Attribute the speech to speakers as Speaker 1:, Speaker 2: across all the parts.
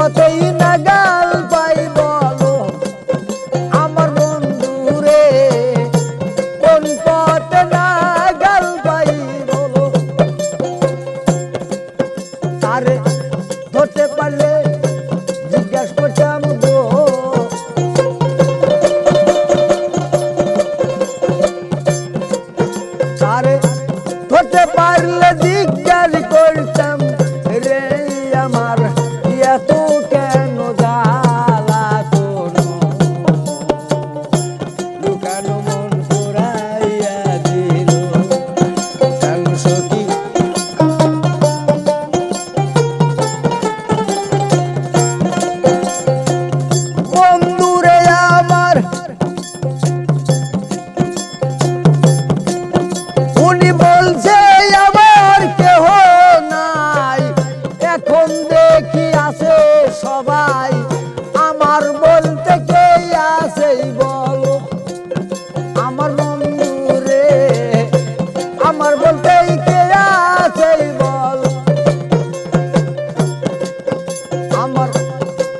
Speaker 1: পথেই নাগাল পাই বলো। আমার বন্ধু রে কোন পথে নাগাল পাই বলো। আরে, ধরতে পারলে জিজ্ঞাসা করতাম গো আরে, ধরতে পারলে জিজ্ঞাসা করতাম বলতে কে আছে বলো? আমার বন্ধু রে আমার বলতে কে আছে বল? আমার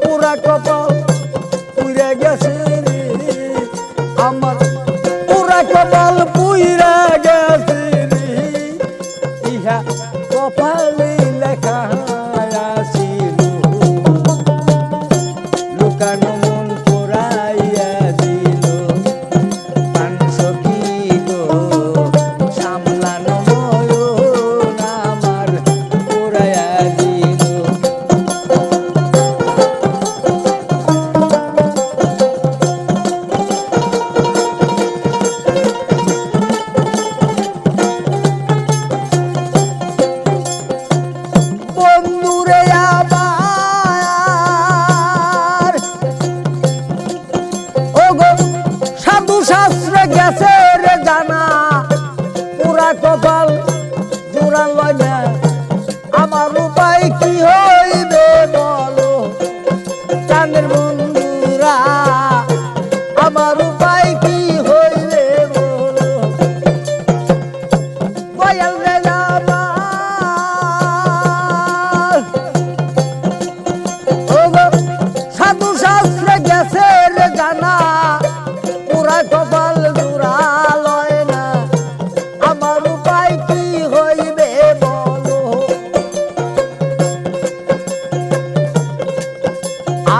Speaker 1: পুরা কপাল পুড়ে গেছে আমার পুরা কপাল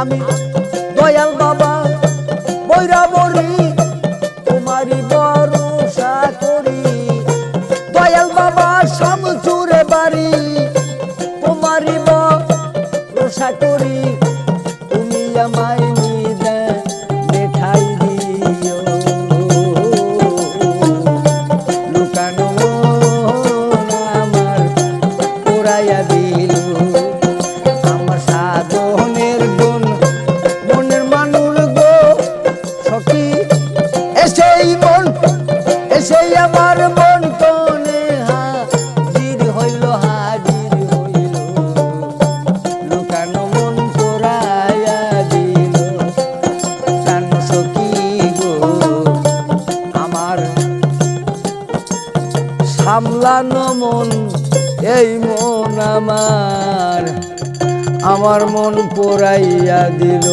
Speaker 1: আমি দয়াল বাবা, বৈরা বরি তোমারই ভরসা করি। দয়াল বাবা সামচুরে বাড়ি, তোমারই ভরসা করি। আমার মন পোড়াইয়া দিল।